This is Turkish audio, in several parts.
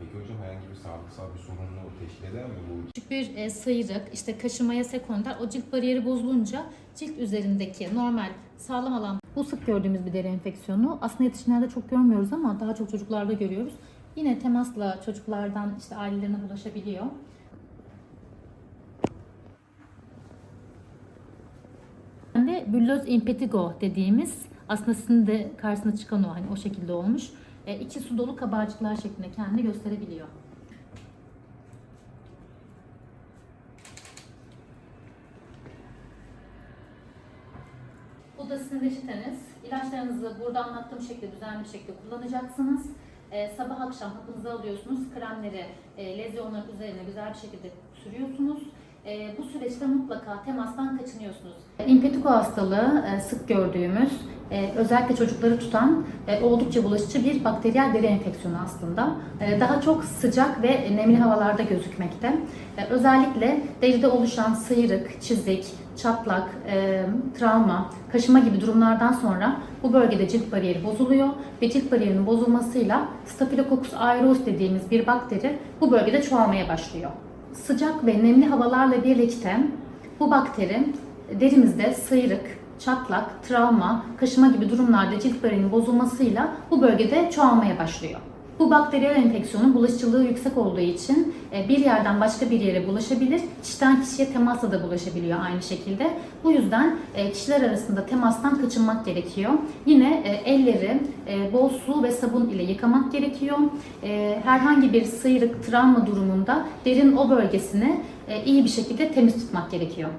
Peki hocam herhangi bir sağlıksal bir sorunlu teşkil eder mi bu? Küçük bir e, sıyrık, işte kaşımaya sekonder, o cilt bariyeri bozulunca cilt üzerindeki normal sağlam alan bu sık gördüğümüz bir deri enfeksiyonu aslında yetişkinlerde çok görmüyoruz ama daha çok çocuklarda görüyoruz. Yine temasla çocuklardan işte ailelerine bulaşabiliyor. de büllöz impetigo dediğimiz aslında sizin de karşısına çıkan o hani o şekilde olmuş. E, içi su dolu kabarcıklar şeklinde kendini gösterebiliyor. Bu da sizin reçeteniz. İlaçlarınızı burada anlattığım şekilde düzenli bir şekilde kullanacaksınız. Ee, sabah akşam hapınızı alıyorsunuz. Kremleri e, lezyonların üzerine güzel bir şekilde sürüyorsunuz. E, bu süreçte mutlaka temastan kaçınıyorsunuz. İmpetiko hastalığı e, sık gördüğümüz, e, özellikle çocukları tutan e, oldukça bulaşıcı bir bakteriyel deri enfeksiyonu aslında. E, daha çok sıcak ve nemli havalarda gözükmekte. E, özellikle deride oluşan sıyrık, çizik, çatlak, e, travma, kaşıma gibi durumlardan sonra bu bölgede cilt bariyeri bozuluyor ve cilt bariyerinin bozulmasıyla Staphylococcus aureus dediğimiz bir bakteri bu bölgede çoğalmaya başlıyor. Sıcak ve nemli havalarla birlikte bu bakteri derimizde sıyrık, çatlak, travma, kaşıma gibi durumlarda cilt bariyerinin bozulmasıyla bu bölgede çoğalmaya başlıyor. Bu bakteriyel enfeksiyonun bulaşıcılığı yüksek olduğu için e, bir yerden başka bir yere bulaşabilir, kişiden kişiye temasla da bulaşabiliyor aynı şekilde. Bu yüzden e, kişiler arasında temastan kaçınmak gerekiyor. Yine e, elleri bol su ve sabun ile yıkamak gerekiyor. Herhangi bir sıyrık, travma durumunda derin o bölgesini iyi bir şekilde temiz tutmak gerekiyor.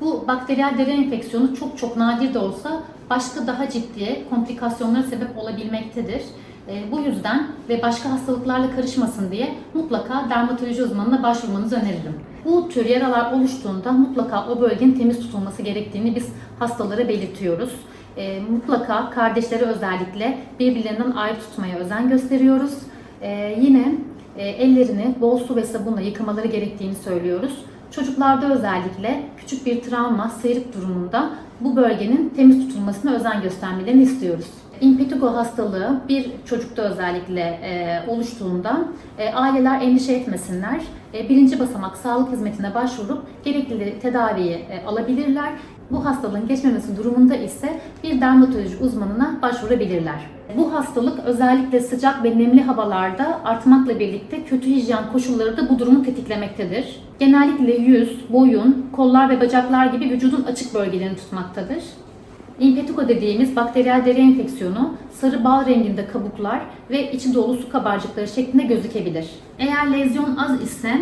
Bu bakteriyel deri enfeksiyonu çok çok nadir de olsa başka daha ciddi komplikasyonlara sebep olabilmektedir. E, bu yüzden ve başka hastalıklarla karışmasın diye mutlaka dermatoloji uzmanına başvurmanızı öneririm. Bu tür yaralar oluştuğunda mutlaka o bölgenin temiz tutulması gerektiğini biz hastalara belirtiyoruz. E, mutlaka kardeşleri özellikle birbirlerinden ayrı tutmaya özen gösteriyoruz. E, yine e, ellerini bol su ve sabunla yıkamaları gerektiğini söylüyoruz. Çocuklarda özellikle küçük bir travma, sıyrık durumunda bu bölgenin temiz tutulmasına özen göstermelerini istiyoruz. Impetigo hastalığı bir çocukta özellikle e, oluştuğunda e, aileler endişe etmesinler. E, birinci basamak sağlık hizmetine başvurup gerekli tedaviyi e, alabilirler. Bu hastalığın geçmemesi durumunda ise bir dermatoloji uzmanına başvurabilirler. Bu hastalık özellikle sıcak ve nemli havalarda artmakla birlikte kötü hijyen koşulları da bu durumu tetiklemektedir. Genellikle yüz, boyun, kollar ve bacaklar gibi vücudun açık bölgelerini tutmaktadır. Impetigo dediğimiz bakteriyel deri enfeksiyonu sarı bal renginde kabuklar ve içi dolu su kabarcıkları şeklinde gözükebilir. Eğer lezyon az ise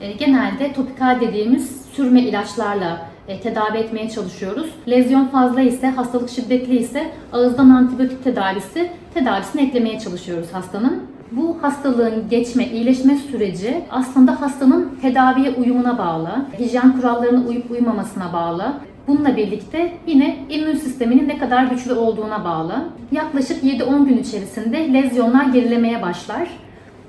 e, genelde topikal dediğimiz sürme ilaçlarla e, tedavi etmeye çalışıyoruz. Lezyon fazla ise, hastalık şiddetli ise ağızdan antibiyotik tedavisi tedavisini eklemeye çalışıyoruz hastanın. Bu hastalığın geçme, iyileşme süreci aslında hastanın tedaviye uyumuna bağlı, hijyen kurallarına uyup uymamasına bağlı. Bununla birlikte yine immün sisteminin ne kadar güçlü olduğuna bağlı. Yaklaşık 7-10 gün içerisinde lezyonlar gerilemeye başlar.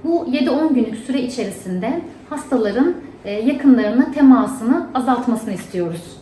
Bu 7-10 günlük süre içerisinde hastaların yakınlarına temasını azaltmasını istiyoruz.